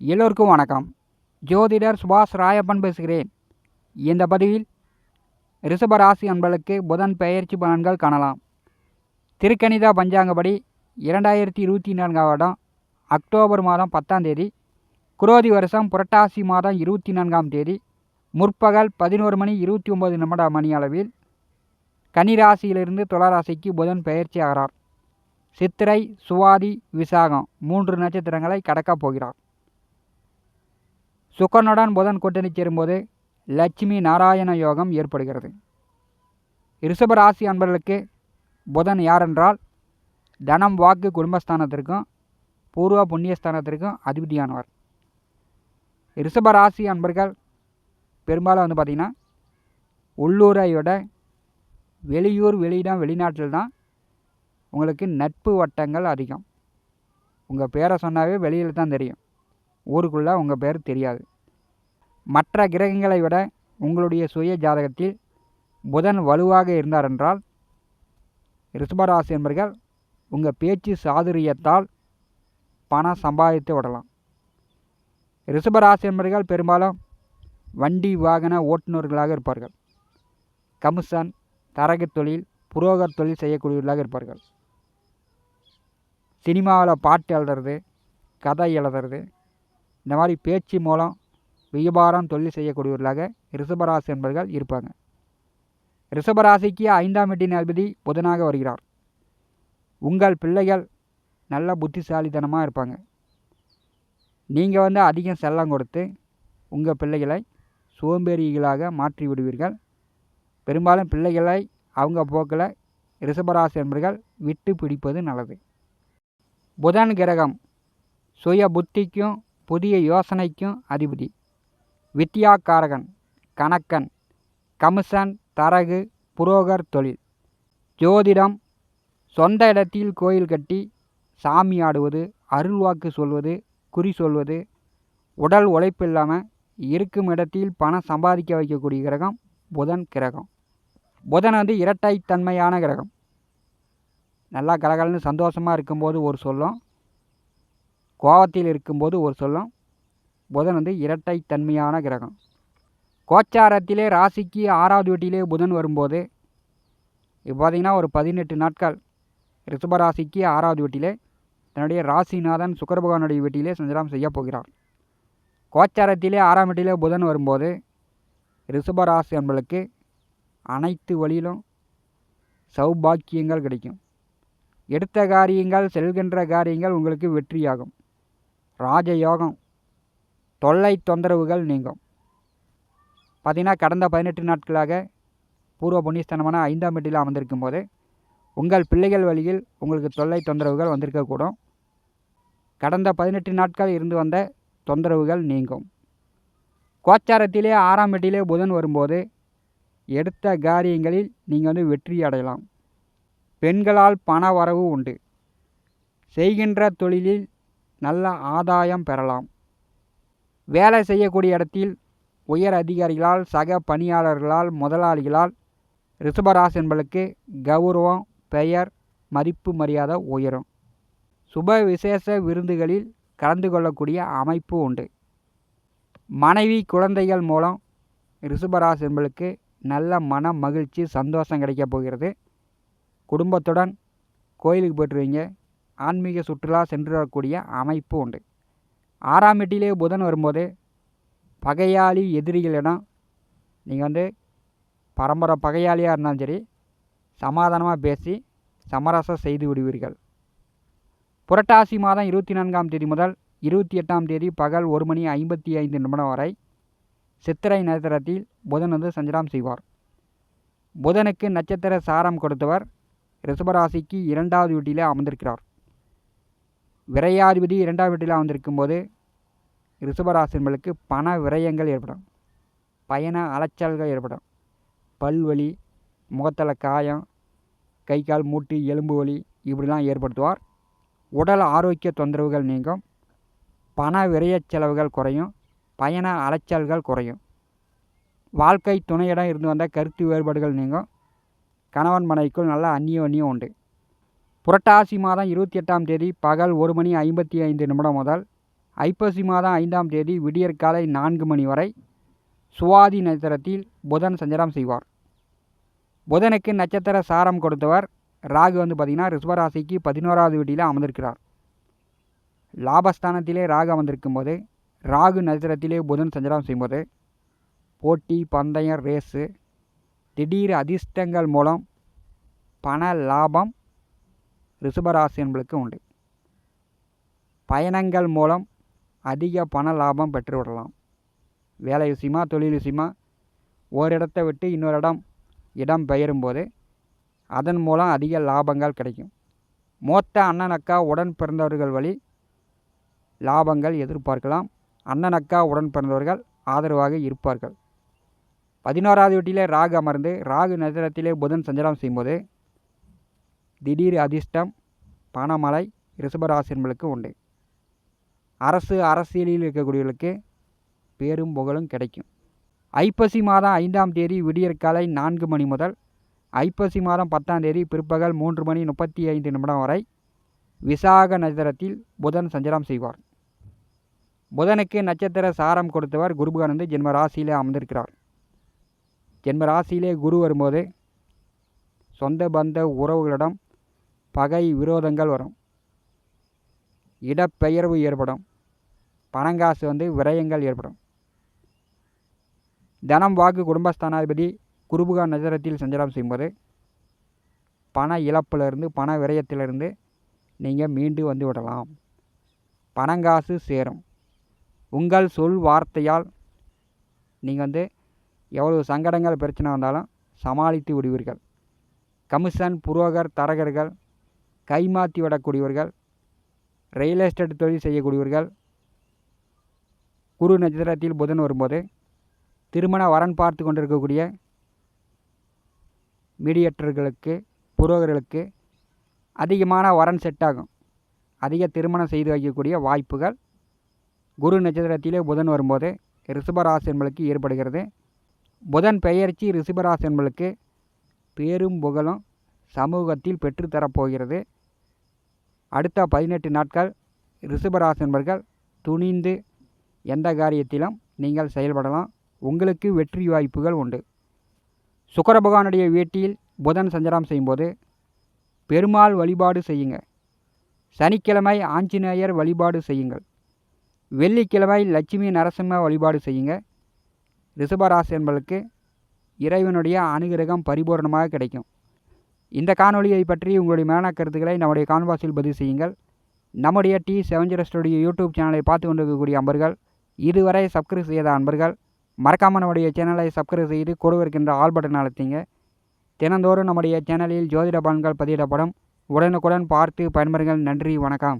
எல்லோருக்கும் வணக்கம். ஜோதிடர் சுபாஷ் ராயப்பன் பேசுகிறேன். இந்த பதிவில் ரிஷபராசி அன்பளுக்கு புதன் பெயர்ச்சி பலன்கள் காணலாம். திருக்கணிதா பஞ்சாங்கப்படி இரண்டாயிரத்தி இருபத்தி நான்காம் வருடம் அக்டோபர் மாதம் பத்தாம் தேதி குரோதி வருஷம் புரட்டாசி மாதம் இருபத்தி நான்காம் தேதி முற்பகல் பதினோரு மணி இருபத்தி ஒம்பது நிமிட மணி அளவில் கன்னிராசியிலிருந்து தொலராசிக்கு புதன் பெயர்ச்சி ஆகிறார். சித்திரை சுவாதி விசாகம் மூன்று நட்சத்திரங்களை கடக்கப் போகிறார். சுக்கனுடன் புதன் கூட்டணி சேரும்போது லட்சுமி நாராயண யோகம் ஏற்படுகிறது. ரிஷபராசி அன்பர்களுக்கு புதன் யாரென்றால் தனம் வாக்கு குடும்பஸ்தானத்திற்கும் பூர்வ புண்ணியஸ்தானத்திற்கும் அதிபதியானவர். ரிஷபராசி அன்பர்கள் பெரும்பாலும் வந்து பார்த்திங்கன்னா உள்ளூரை விட வெளியூர் வெளியிடம் வெளிநாட்டில் தான் உங்களுக்கு நட்பு வட்டங்கள் அதிகம். உங்கள் பேரை சொன்னாவே வெளியில் தான் தெரியும். ஊருக்குள்ளே உங்கள் பேர் தெரியாது. மற்ற கிரகங்களை விட உங்களுடைய சுய ஜாதகத்தில் புதன் வலுவாக இருந்தார் என்றால் ரிஷபராசி என்பர்கள் உங்கள் பேச்சு சாதுரியத்தால் பணம் சம்பாதித்து விடலாம். ரிஷபராசி என்பர்கள் பெரும்பாலும் வண்டி வாகன ஓட்டுநர்களாக இருப்பார்கள். கமிஷன் தரகு தொழில் புரோகர் தொழில் செய்யக்கூடியவர்களாக இருப்பார்கள். சினிமாவில் பாட்டு எழுதுறது கதை எழுதுறது இந்த மாதிரி பேச்சு மூலம் வியாபாரம் தொழில் செய்யக்கூடியவர்களாக ரிஷபராசி என்பர்கள் இருப்பாங்க. ரிஷபராசிக்கு ஐந்தாம் வீட்டின் அதிபதி புதனாக வருகிறார். உங்கள் பிள்ளைகள் நல்ல புத்திசாலித்தனமாக இருப்பாங்க. நீங்கள் வந்து அதிகம் செல்லம் கொடுத்து உங்கள் பிள்ளைகளை சோம்பேறிகளாக மாற்றி விடுவீர்கள். பெரும்பாலும் பிள்ளைகளை அவங்க போக்கில் ரிஷபராசி என்பர்கள் விட்டு பிடிப்பது நல்லது. புதன் கிரகம் சுய புத்திக்கும் புதிய யோசனைக்கும் அதிபதி. வித்யாக்காரகன் கணக்கன் கமிஷன் தரகு புரோகர் தொழில். ஜோதிடம் சொந்த இடத்தில் கோயில் கட்டி சாமி ஆடுவது அருள்வாக்கு சொல்வது குறி சொல்வது உடல் உழைப்பு இல்லாமல் இருக்கும் இடத்தில் பணம் சம்பாதிக்க வைக்கக்கூடிய கிரகம் புதன் கிரகம் புதன் வந்து இரட்டைத்தன்மையான கிரகம். நல்லா கலகலன்னு சந்தோஷமாக இருக்கும்போது ஒரு சொல்லும். கோபத்தில் இருக்கும்போது ஒரு சொல்லும். புதன் வந்து இரட்டைத்தன்மையான கிரகம். கோச்சாரத்திலே ராசிக்கு ஆறாவது வீட்டிலே புதன் வரும்போது இப்போ பார்த்திங்கன்னா ஒரு பதினெட்டு நாட்கள் ரிஷபராசிக்கு ஆறாவது வீட்டிலே தன்னுடைய ராசிநாதன் சுக்கரபகவானுடைய வீட்டிலே சஞ்சலம் செய்ய போகிறார். கோச்சாரத்திலே ஆறாம் வீட்டிலே புதன் வரும்போது ரிஷபராசி என்பளுக்கு அனைத்து வழியிலும் சௌபாக்கியங்கள் கிடைக்கும். எடுத்த காரியங்கள் செல்கின்ற காரியங்கள் உங்களுக்கு வெற்றியாகும். ராஜயோகம் தொல்லை தொந்தரவுகள் நீங்கும். பார்த்திங்கன்னா கடந்த பதினெட்டு நாட்களாக பூர்வ புண்ணியஸ்தானமான ஐந்தாம் வீட்டில் அமர்ந்திருக்கும் போது உங்கள் பிள்ளைகள் வழியில் உங்களுக்கு தொல்லை தொந்தரவுகள் வந்திருக்கக்கூடும். கடந்த பதினெட்டு நாட்கள் இருந்து வந்த தொந்தரவுகள் நீங்கும். கோச்சாரத்திலே ஆறாம் வீட்டிலே புதன் வரும்போது எடுத்த காரியங்களில் நீங்கள் வந்து வெற்றி அடையலாம். பெண்களால் பண வரவு உண்டு. செய்கின்ற தொழிலில் நல்ல ஆதாயம் பெறலாம். வேலை செய்யக்கூடிய இடத்தில் உயர் அதிகாரிகளால் சக பணியாளர்களால் முதலாளிகளால் ரிஷபராசி என்பளுக்கு கௌரவம் பெயர் மதிப்பு மரியாதை உயரும். சுப விசேஷ விருந்துகளில் கலந்து கொள்ளக்கூடிய அமைப்பு உண்டு. மனைவி குழந்தைகள் மூலம் ரிஷபராசி என்பளுக்கு நல்ல மன மகிழ்ச்சி சந்தோஷம் கிடைக்கப் போகிறது. குடும்பத்துடன் கோயிலுக்கு போயிட்டுருவீங்க. ஆன்மீக சுற்றுலா சென்று வரக்கூடிய அமைப்பு உண்டு. ஆறாம் வீட்டிலே புதன் வரும்போது பகையாளி எதிரிகளிடம் நீங்கள் வந்து பரம்பரை பகையாளியாக இருந்தாலும் சரி சமாதானமாக பேசி சமரசம் செய்து விடுவீர்கள். புரட்டாசி மாதம் இருபத்தி நான்காம் தேதி முதல் இருபத்தி எட்டாம் தேதி பகல் ஒரு மணி ஐம்பத்தி ஐந்து நிமிடம் வரை சித்திரை நட்சத்திரத்தில் புதன் வந்து சஞ்சலம் செய்வார். புதனுக்கு நட்சத்திர சாரம் கொடுத்தவர் ரிஷபராசிக்கு இரண்டாவது வீட்டிலே அமர்ந்திருக்கிறார். விரையாதிபதி இரண்டாவது வீட்டில் அமர்ந்திருக்கும் போது ரிஷபராசின்களுக்கு பண விரயங்கள் ஏற்படும். பயண அலைச்சல்கள் ஏற்படும். பல்வலி முகத்தில் காயம் கை கால் மூட்டு எலும்பு வலி இப்படிலாம் ஏற்படுத்துவார். உடல் ஆரோக்கிய தொந்தரவுகள் நீங்கும். பண விரய செலவுகள் குறையும். பயண அலைச்சல்கள் குறையும். வாழ்க்கை துணையிடம் இருந்து வந்த கருத்து வேறுபாடுகள் நீங்கும். கணவன் மனைவிக்குள் நல்ல அந்நியோன்யம் உண்டு. புரட்டாசி மாதம் இருபத்தி எட்டாம் தேதி பகல் ஒரு மணி ஐம்பத்தி ஐந்து நிமிடம் முதல் ஐப்பசி மாதம் ஐந்தாம் தேதி விடியற்காலை நான்கு மணி வரை சுவாதி நட்சத்திரத்தில் புதன் சஞ்சாரம் செய்வார். புதனுக்கு நட்சத்திர சாரம் கொடுத்தவர் ராகு வந்து பார்த்திங்கன்னா ரிஷபராசிக்கு பதினோராவது வீட்டில் அமர்ந்திருக்கிறார். லாபஸ்தானத்திலே ராகு அமர்ந்திருக்கும் போது ராகு நட்சத்திரத்திலே புதன் சஞ்சாரம் செய்யும்போது போட்டி பந்தயம் ரேஸு திடீர் அதிர்ஷ்டங்கள் மூலம் பண லாபம் ரிஷபராசி என்பளுக்கு உண்டு. பயணங்கள் மூலம் அதிக பண லாபம் பெற்றுவிடலாம். வேலை விஷயமா தொழில் விஷயமா ஒரு இடத்தை விட்டு இன்னொரு இடம் இடம் பெயரும்போது அதன் மூலம் அதிக லாபங்கள் கிடைக்கும். மூத்த அண்ணனக்கா உடன் பிறந்தவர்கள் வழி லாபங்கள் எதிர்பார்க்கலாம். அண்ணனக்கா உடன் பிறந்தவர்கள் ஆதரவாக இருப்பார்கள். பதினோராவது வீட்டிலே ராகு அமர்ந்து ராகு நட்சத்திரத்திலே புதன் சஞ்சாரம் செய்யும்போது திடீர் அதிர்ஷ்டம் பணமலை ரிஷபராசி என்பளுக்கு உண்டு. அரசு அரசியலில் இருக்கக்கூடியவர்களுக்கு பேரும் புகழும் கிடைக்கும். ஐப்பசி மாதம் ஐந்தாம் தேதி விடியற்காலை நான்கு மணி முதல் ஐப்பசி மாதம் பத்தாம் தேதி பிற்பகல் மூன்று மணி முப்பத்தி ஐந்து நிமிடம் வரை விசாக நட்சத்திரத்தில் புதன் சஞ்சாரம் செய்வார். புதனுக்கு நட்சத்திர சாரம் கொடுத்தவர் குருபகானந்து ஜென்ம ராசியிலே அமர்ந்திருக்கிறார். ஜென்ம ராசியிலே குரு வரும்போது சொந்த பந்த உறவுகளிடம் பகை விரோதங்கள் வரும். இடப்பெயர்வு ஏற்படும். பணங்காசு வந்து விரயங்கள் ஏற்படும். தனம் வாக்கு குடும்பஸ்தானாதிபதி குருபுகா நகரத்தில் சஞ்சாரம் செய்யும்போது பண இழப்பிலிருந்து பண விரயத்திலிருந்து நீங்கள் மீண்டு வந்து விடலாம். பணங்காசு சேரும். உங்கள் சொல் வார்த்தையால் நீங்கள் வந்து எவ்வளவு சங்கடங்கள் பிரச்சனை வந்தாலும் சமாளித்து விடுவீர்கள். கமிஷன் புரோகர் தரகர்கள் கைமாற்றி விடக்கூடியவர்கள் ரியல் எஸ்டேட் தொழில் செய்யக்கூடியவர்கள் குரு நட்சத்திரத்தில் புதன் வரும்போது திருமண வரன் பார்த்து கொண்டிருக்கக்கூடிய மீடியேட்டர்களுக்கு புரோகர்களுக்கு அதிகமான வரன் செட் ஆகும். அதிக திருமணம் செய்து வைக்கக்கூடிய வாய்ப்புகள் குரு நட்சத்திரத்திலே புதன் வரும்போது ரிஷபராசி என்பளுக்கு ஏற்படுகிறது. புதன் பெயர்ச்சி ரிஷபராசி என்பளுக்கு பேரும் புகழும் சமூகத்தில் பெற்றுத்தரப்போகிறது. அடுத்த பதினெட்டு நாட்கள் ரிஷபராசி என்பர்கள் துணிந்து எந்த காரியத்திலும் நீங்கள் செயல்படலாம். உங்களுக்கு வெற்றி வாய்ப்புகள் உண்டு. சுக்கர பகவானுடைய வீட்டில் புதன் சஞ்சாரம் செய்யும்போது பெருமாள் வழிபாடு செய்யுங்க. சனிக்கிழமை ஆஞ்சநேயர் வழிபாடு செய்யுங்கள். வெள்ளிக்கிழமை லட்சுமி நரசிம்ம வழிபாடு செய்யுங்க. ரிஷபராசி என்பதற்கு இறைவனுடைய அனுகிரகம் பரிபூர்ணமாக கிடைக்கும். இந்த காணொலியை பற்றி உங்களுடைய மேலான கருத்துக்களை நம்முடைய கான்வாஸில் பதிவு செய்யுங்கள். நம்முடைய டி செவஞ்சரஸ்டுடைய யூடியூப் சேனலை பார்த்து கொண்டிருக்கக்கூடிய அன்பர்கள் இதுவரை சப்ஸ்கிரைப் செய்த அன்பர்கள் மறக்காமல் நம்முடைய சேனலை சப்ஸ்கிரைப் செய்து கூட இருக்கின்ற ஆல் பட்டன் அழுத்திங்க. தினந்தோறும் நம்முடைய சேனலில் ஜோதிட பலன்கள் பதியிடப்படும் உடனுக்குடன் பார்த்து பயன்பெறுங்கள். நன்றி வணக்கம்.